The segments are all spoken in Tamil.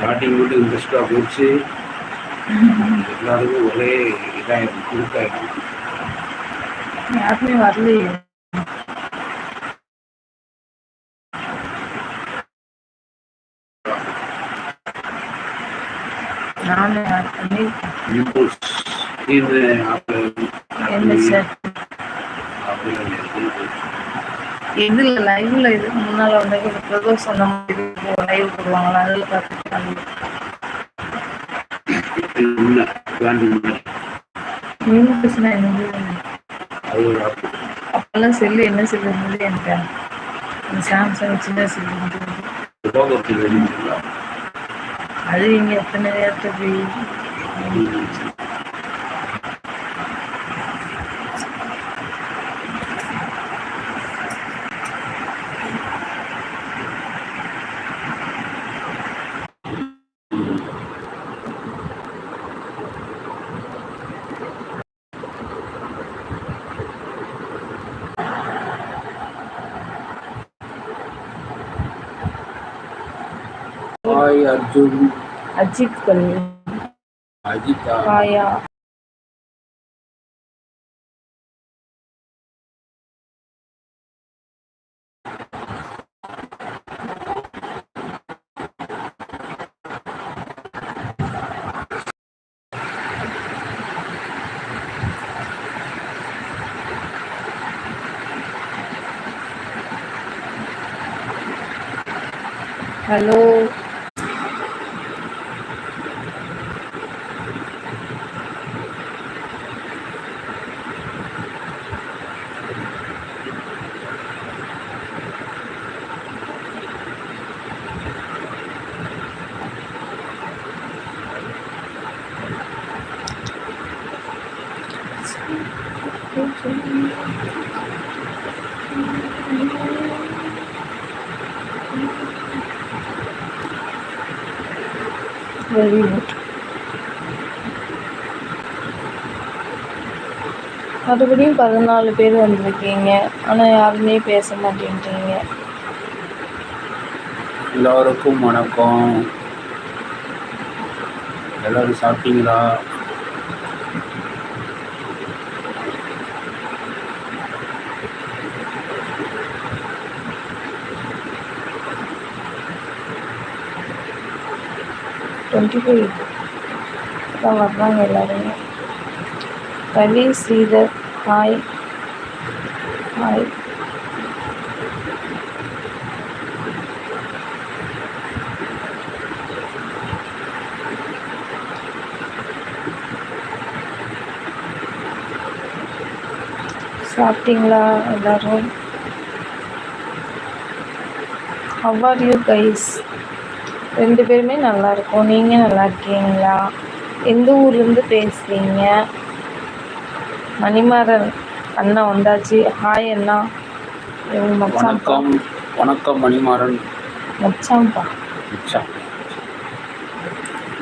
ஸ்டார்டிங் மட்டும் இன்ட்ரெஸ்டாக போச்சு எல்லாருமே ஒரே இதாகிடும் குறுக்காயிடும் யாருமே வரலையே. நானே ஆட் பண்ணி நியூஸ் இது என்ன சார்? எதுல லைவ்ல இதுக்கு முன்னால வந்து பிரதோஷ் சொன்ன மாதிரி லைவ் போடுவாங்களா அதுல பார்த்துருக்காங்க நீங்க அப்பெல்லாம் செல்லு என்ன செல்லு இருந்தது எனக்கு சாம்சங் சின்ன செல்லு. இருந்தது அது இங்க எத்தனை நேரத்தை போய்? भाई अर्जुन। अजीत हाँ। हेलो। Very good. மறுபடியும் பதினாலு பேர் வந்திருக்கீங்க. ஆனால் யாருமே பேச மாட்டேன்றீங்க. எல்லோருக்கும் வணக்கம். எல்லோரும் சாப்பிட்டீங்களா? டுவெண்ட்டி ஃபைவ் தான் வர்றாங்க எல்லாருமே ரவி ஸ்ரீதர் ஹாய் ஹாய் சாப்பிட்டீங்களா எல்லாரும் ஹவ் ஆர் யூ கைஸ் ரெண்டு பேருமே நல்லா இருக்கோம் நீங்கள் நல்லா இருக்கீங்களா எந்த ஊர்லேருந்து பேசுகிறீங்க மணிமாறன் அண்ணா வந்தாச்சு. ஹாய் அண்ணா. வணக்கம். வணக்கம் மணிமாறன். மச்சான்ப்பா மச்சான்.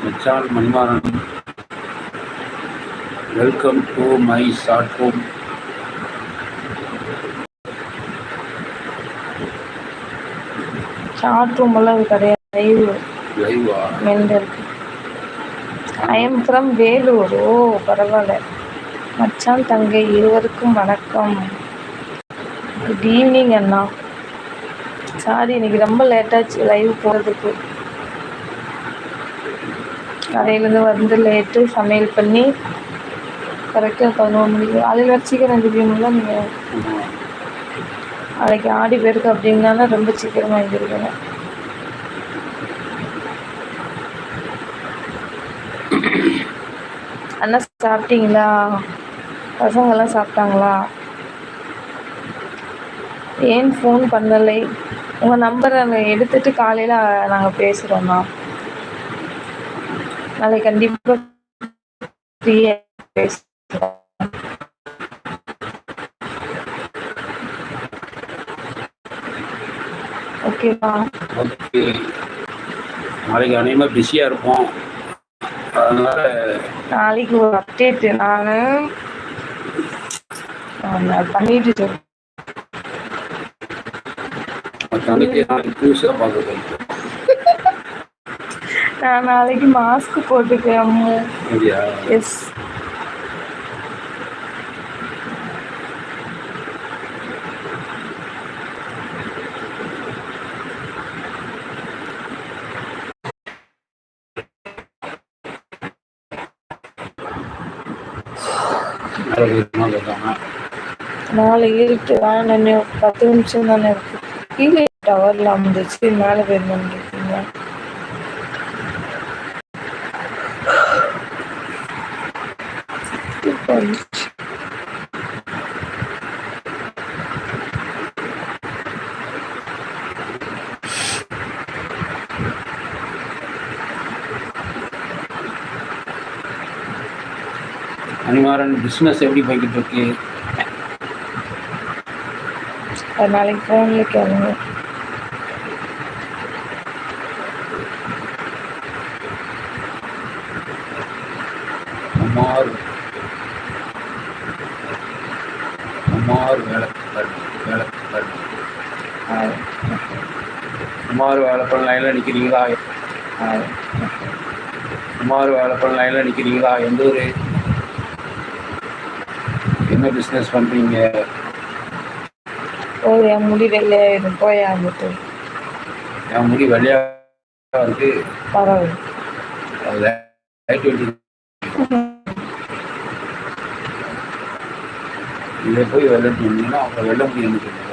மச்சான் Manimaran. Welcome to my short room short room எல்லாம் கிடையாது. லைவ் லைவா mental I am from Vellore ஓ பரவாயில்ல. மச்சான் தங்கை இருவருக்கும் வணக்கம். குட் ஈவினிங் அண்ணா. சாரி இன்னைக்கு ரொம்ப லேட்டாச்சு லைவ் போகிறதுக்கு கடையிலேருந்து வந்து லேட்டு சமையல் பண்ணி கரெக்டாக பதினோரு மணிக்கு வர சீக்கிரம் எழுந்திரிக்கணும்ல நீங்கள் நாளைக்கு ஆடி பேருக்கு அப்படின்னால ரொம்ப சீக்கிரமாக எழுந்திரிக்கணும் அண்ணா சாப்பிட்டீங்களா? பசங்கள்லாம் சாப்பிட்டாங்களா? ஏன் ஃபோன் பண்ணலை? உங்கள் நம்பரை எடுத்துட்டு காலையில் நாங்கள் பேசுகிறோம்மா நாளைக்கு கண்டிப்பாக ஃப்ரீயாக பேசுகிறோம் ஓகேவா ஓகே நாளைக்கு அநேகமாக பிஸியாக இருப்போம். நாளைக்கு ஒரு அப்டேட் நான் பண்ணிட்டு நான் நாளைக்கு மாஸ்க் போட்டுக்கிறேன் எஸ் நாலு இருட்டு வேன் பத்து நிமிஷம் தானே இருக்கு. கீழே டவர்லாம் வந்துச்சு மேலே போயிருந்தேன் இருக்கீங்க அனிமாரன் பிஸ்னஸ் எப்படி போய்கிட்டு இருக்கு அது நாளைக்கு ஃபோன்ல கேளுங்க. அம்மார் அம்மார் வேலைப்பாடு ஆ, அம்மார் வேலைப்பாடு லைனில் நிற்கிறீங்களா. அம்மார் வேலைப்பாடு லைனில் நிற்கிறீங்களா எந்த ஊர்? என்ன பிஸ்னஸ் பண்ணுறீங்க ஓ என் முடி வெள்ளையாயிடும் போய் ஆகிட்டு என் முடி வெள்ளையாக இருக்கு. பரவாயில்ல. இதை போய் வெள்ளட்டு வந்தீங்கன்னா அப்புறம் வெள்ள முடி என்ன சொல்லுவாங்க?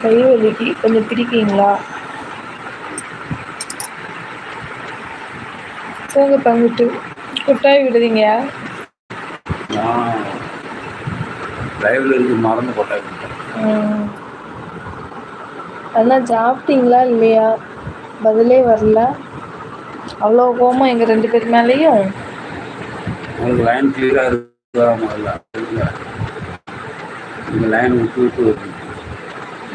கை வலிக்கு கொஞ்சம் பிடிக்கீங்களா போங்க பங்கிட்டு குட்டாய் விடுதீங்க லைவ்ல இருந்து மறந்து ம். அண்ணா சாப்பிட்டீங்களா இல்லையா? பதிலே வரல. அவ்வளோ கோவமா எங்கள் ரெண்டு பேர் மேலேயும்? உங்களுக்கு லைன் கிளியராக இருக்கா? முதல்ல. இந்த லைன் விட்டு விட்டு வருது.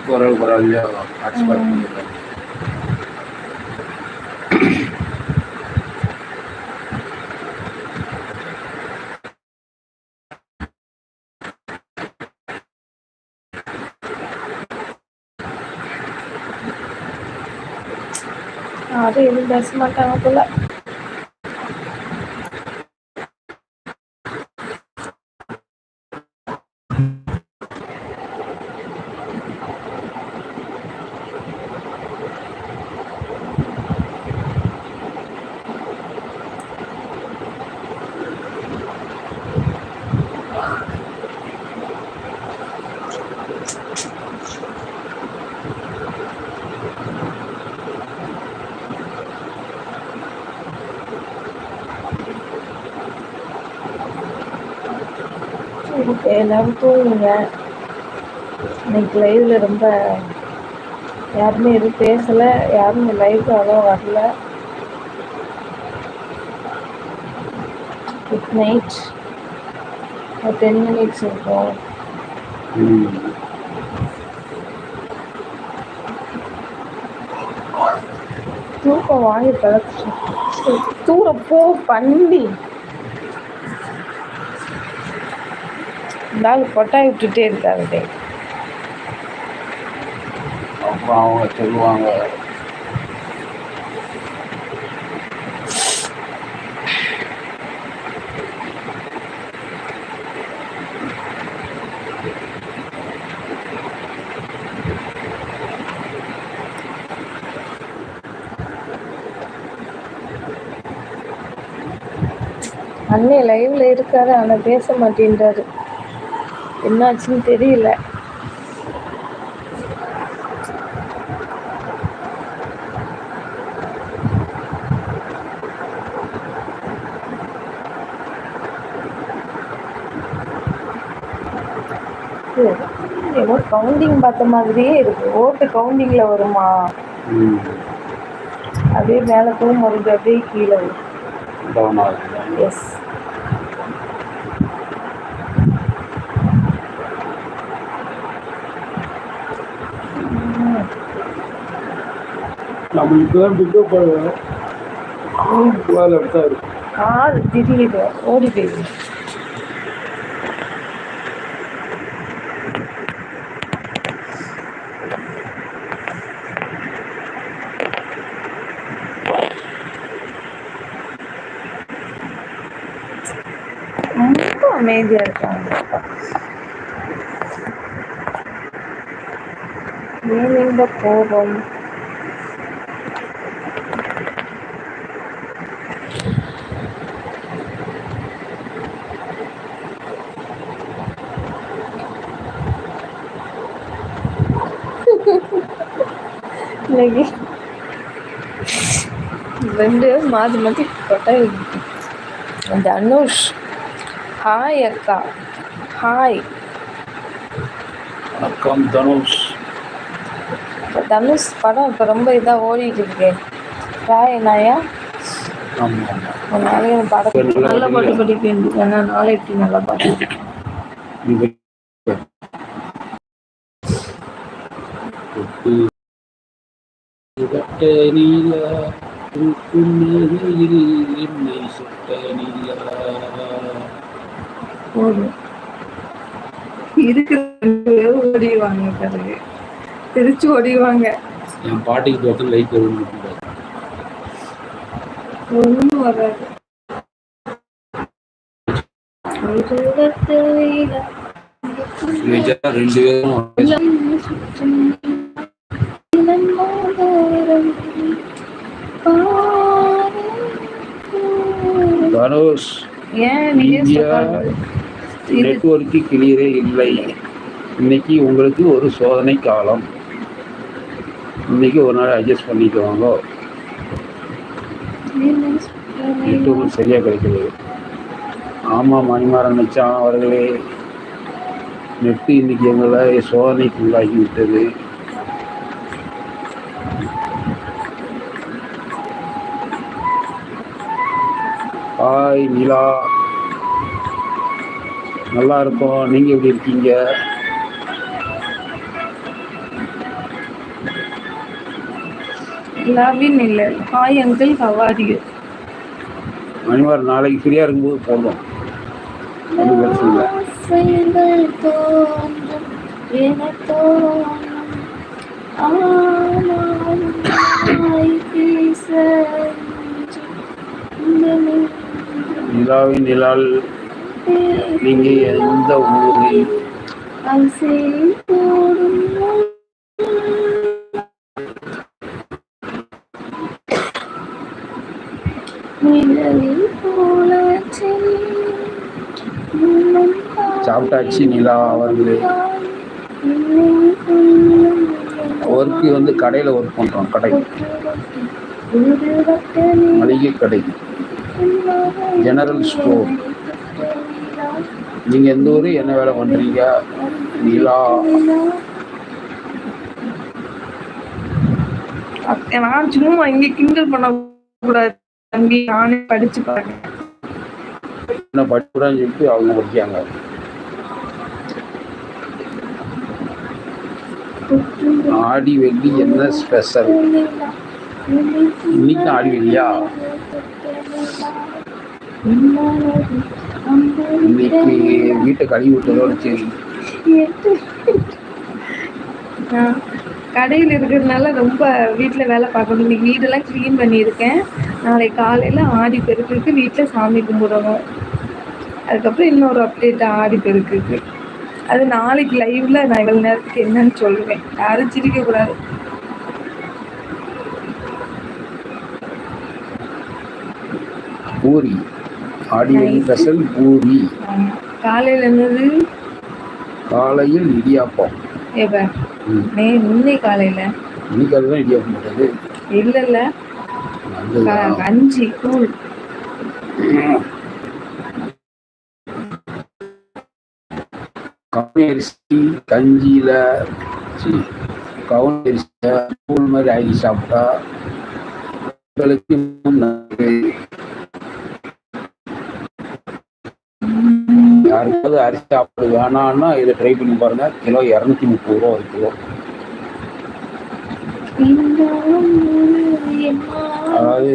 இப்போ ஓரளவு பரவாயில்லையா ஹாட்ஸ்பாட் பண்ணிடுறேன் யாரும் எதுவும் பேச மாட்டாங்க போல சரி, எல்லாரும் தூங்குங்க இன்னைக்கு லைவ்ல ரொம்ப யாருமே எதுவும் பேசல யாரும் லைவ்க்கு அவ்வளோ வரல. குட் நைட் ஒரு டென் மினிட்ஸ் இருக்கும். தூக்கம் வாங்கி பழக்கம் தூர போ பண்ணி நாள் கொட்டாய் விட்டுட்டே இருக்காரு அப்புறம் அவங்க சொல்லுவாங்க. அண்ணே லைவ்ல இருக்காரு ஆனா பேச மாட்டேன்றாரு. என்னாச்சுன்னு தெரியல. ஏதோ கவுண்டிங் பார்த்த மாதிரியே இருக்கு. ஓட்டு கவுண்டிங்ல வருமா? அப்படியே மேலே போகும் மறுபடியும் அப்படியே கீழே வரும். டவுன் विक्रम वीडियो पड़ रहा है। खूब बुरा लगता है। हाँ दीदी ही, और दीदी मेहंदी हरता கோபம் இன்னைக்கு. ரெண்டு மாற்றி மாற்றி கொட்டை தனுஷ் ஹாய் அக்கா. ஹாய் வணக்கம் தனுஷ். தனுஷ் படம் இப்போ ரொம்ப இதாக ஓடிட்டு இருக்கு. ராய் நாயா நாளைக்கு படத்தை நல்ல பாட்டு வேண்டியது ஏன்னா நாளைக்கு நல்ல பாட்டு சுட்ட நீல புன்னகையில் என்னை சுட்ட நீல போதும். இருக்கிற ரெண்டு பேரும் ஓடிடுவாங்க பிறகு. திருச்சி ஓடிடுவாங்க என் பாட்டிக்கு பார்த்து லைக் வரும்னு ஒன்றும் வராது. ரெண்டு பேரும் தனுஷ் இந்தியா நெட்வொர்க்கு கிளியரே இல்லை. இன்னைக்கு உங்களுக்கு ஒரு சோதனை காலம். இன்னைக்கு ஒரு நாள் அட்ஜஸ்ட் பண்ணிக்குவாங்க நெட்வொர்க் சரியா கிடைக்குது. ஆமாம் மணிமாறன் மச்சான் அவர்களே நெட்டு இன்னைக்கு எங்களை சோதனைக்கு உள்ளாகி விட்டது ஹாய் நிலா நல்லா இருக்கோம். நீங்க எப்படி இருக்கீங்க? லவ்வின் இல்லை. ஹாய் அங்கிள் ஹவாரியூ மணிமாறன் நாளைக்கு ஃப்ரீயா இருக்கும்போது போடுவோம் ஒன்றும் பிரச்சனை இல்லை ஆசைகள் தோன்றும் எனத் தோன்றும். நிலாவின் நிலால் நீங்க எந்த ஊரில்? சாப்பிட்டாச்சு நிலா அவர்களே. ஒர்க்கு வந்து கடையில் ஒர்க் பண்ணுறோம் கடை. மளிகை கடை. ஜெனரல் ஸ்டோர் நீங்கள் எந்த ஊர் என்ன வேலை பண்ணுறீங்க நிலா. நான் சும்மா இங்க கிண்டல் பண்ண கூடாது தம்பி. நானே படிச்சு பாருங்க. என்ன படிப்புறான்னு சொல்லிட்டு அவங்க படிக்காங்க ஆடி வெள்ளி என்ன ஸ்பெஷல் இன்னைக்கு ஆடுவீங்களா? இன்னைக்கு வீட்டை கழுவி விட்டதோட சரி கடையில் இருக்கிறதுனால ரொம்ப வீட்டில் வேலை பார்க்கணும். இன்னைக்கு வீடெல்லாம் க்ளீன் பண்ணியிருக்கேன். நாளைக்கு காலையில் ஆடி பெருக்குக்கு வீட்டில் சாமி கும்பிடணும். அதுக்கப்புறம் இன்னொரு அப்டேட் ஆடி பெருக்குக்கு. அது நாளைக்கு லைவ்ல நான் இவ்வளோ நேரத்துக்கு என்னன்னு சொல்லுவேன். யாரும் சிரிக்கக்கூடாது பூரி. ஆடி வெள்ளி ஸ்பெஷல் பூரி. காலையில் என்னது? காலையில் இடியாப்பம். எப்போ ம். நே இன்னை காலையில். இன்னைக்கு அதுதான் இடியாப்பம் போட்டது. இல்லை இல்லை கஞ்சி கூழ். கவுனி அரிசி கஞ்சியில் கவுனி அரிசியை கூழ் மாதிரி ஆகி சாப்பிட்டா உடலுக்கு யாருக்காவது அரிசி சாப்பாடு வேணான்னா இதை ட்ரை பண்ணி பாருங்க. கிலோ இரநூத்தி முப்பது ரூபா ஒரு கிலோ. அதாவது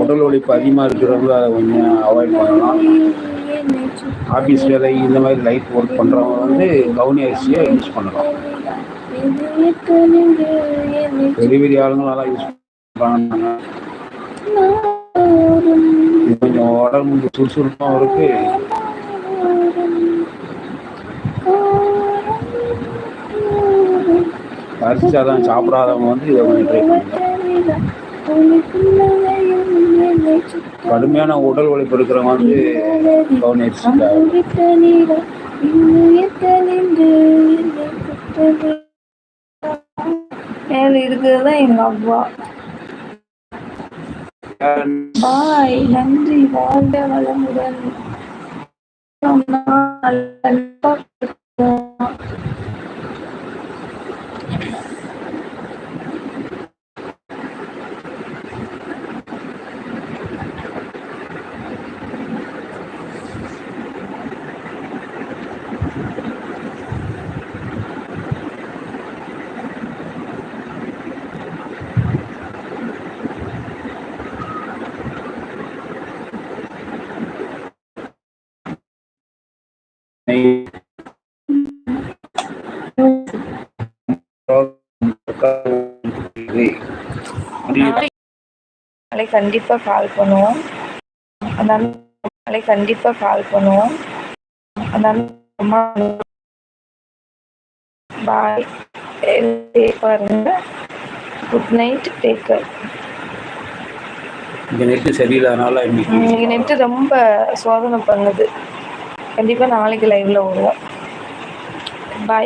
உடல் உழைப்பு அதிகமாக இருக்கிறவங்க அதை கொஞ்சம் அவாய்ட் பண்ணலாம். ஆஃபீஸ் வேலை இந்த மாதிரி லைட் ஒர்க் பண்ணுறவங்க வந்து கவுனி அரிசியை யூஸ் பண்ணலாம். பெரிய பெரிய ஆளுங்களாம் யூஸ் பண்ணுறாங்க கொஞ்சம் உடம்பு சுறுசுறுப்பாகவும் இருக்கு. அரிசி சாப்பிடாதவங்க வந்து இதை கொஞ்சம் ட்ரை பண்ணுங்க. கடுமையான உடல் உழைப்பு இருக்கிறவங்க வந்து கவுனரிசி மேல இருக்கிறது தான் எங்க அப்பா. பாய் நன்றி வாழ்க வளமுடன். நாளைக்கு கண்டிப்பாக கால் பண்ணுவோம். அதனால நாளைக்கு கண்டிப்பாக கால் பண்ணுவோம். அதனால அம்மா பாய் பாருங்க. குட் நைட் டேக்கர் இந்த நெட்டு சரியில்லாதனால இன்னைக்கு இன்னைக்கு நெட்டு ரொம்ப சோதனை பண்ணுது. கண்டிப்பாக நாளைக்கு லைவில் வருவோம்.